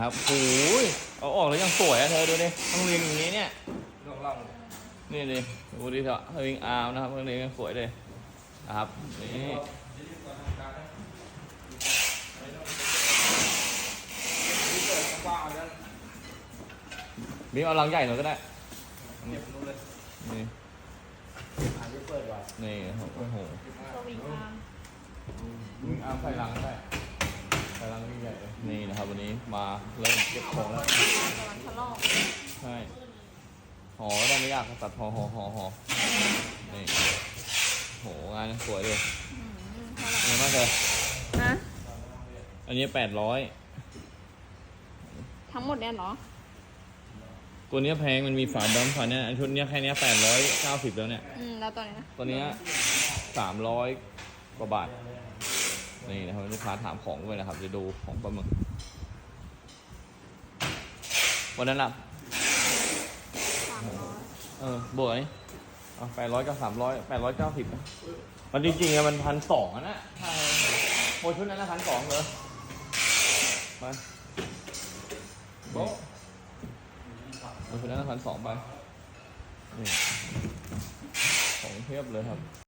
ครับโอ้ยเอาออกแล้วยังสวยอะเธอดูดิต้องเรียนอย่างนี้เนี่ยลองลองนี่ดิดูดิเถอะเฮวิงอาร์มนะครับต้องเรียนยังสวยเลยนะครับนี่กว้างๆแล้วบีมเอาลังใหญ่หน่อยก็ได้เก็บนู้นเลยนี่อ่านที่เปิดว่ะนี่โอ้โหสวิงอาร์มเฮวิงอาร์มใส่ลังได้ ใส่ลังใหญ่เลยนี่นะครับวันนี้มาเริ่มเก็บของแล้วกำลังทะลอกใช่หอตอนนี้อยากตัดหอหอหอหอนี่โหงานสวยเลยอืมเท่าไหร่นี่มากเลยนะอันนี้แปดร้อยทั้งหมดเนี่ยเหรอ ตัวเนี้ยแพงมันมีฝาดำฝาเนี้ยอันชุดเนี้ยแค่เนี้ยแปดร้อยเก้าสิบแล้วเนี่ย อืม แล้วตัวนี้นะตัวเนี้ยสามร้อยกว่าบาท นี่นะครับลูกค้าถามของด้วยนะครับ จะดูของปลาหมึกวันนั้นล่ะสามร้อยเออบวกนี้แปดร้อยกับสามร้อยแปดร้อยเก้าสิบมันจริงๆอะมันพันสองอะนะใช่โมชุดนั้นนะพันสองเลยมาโบ๊ะโมชุดนั้นพันสองไปนี่ของเทียบเลยครับ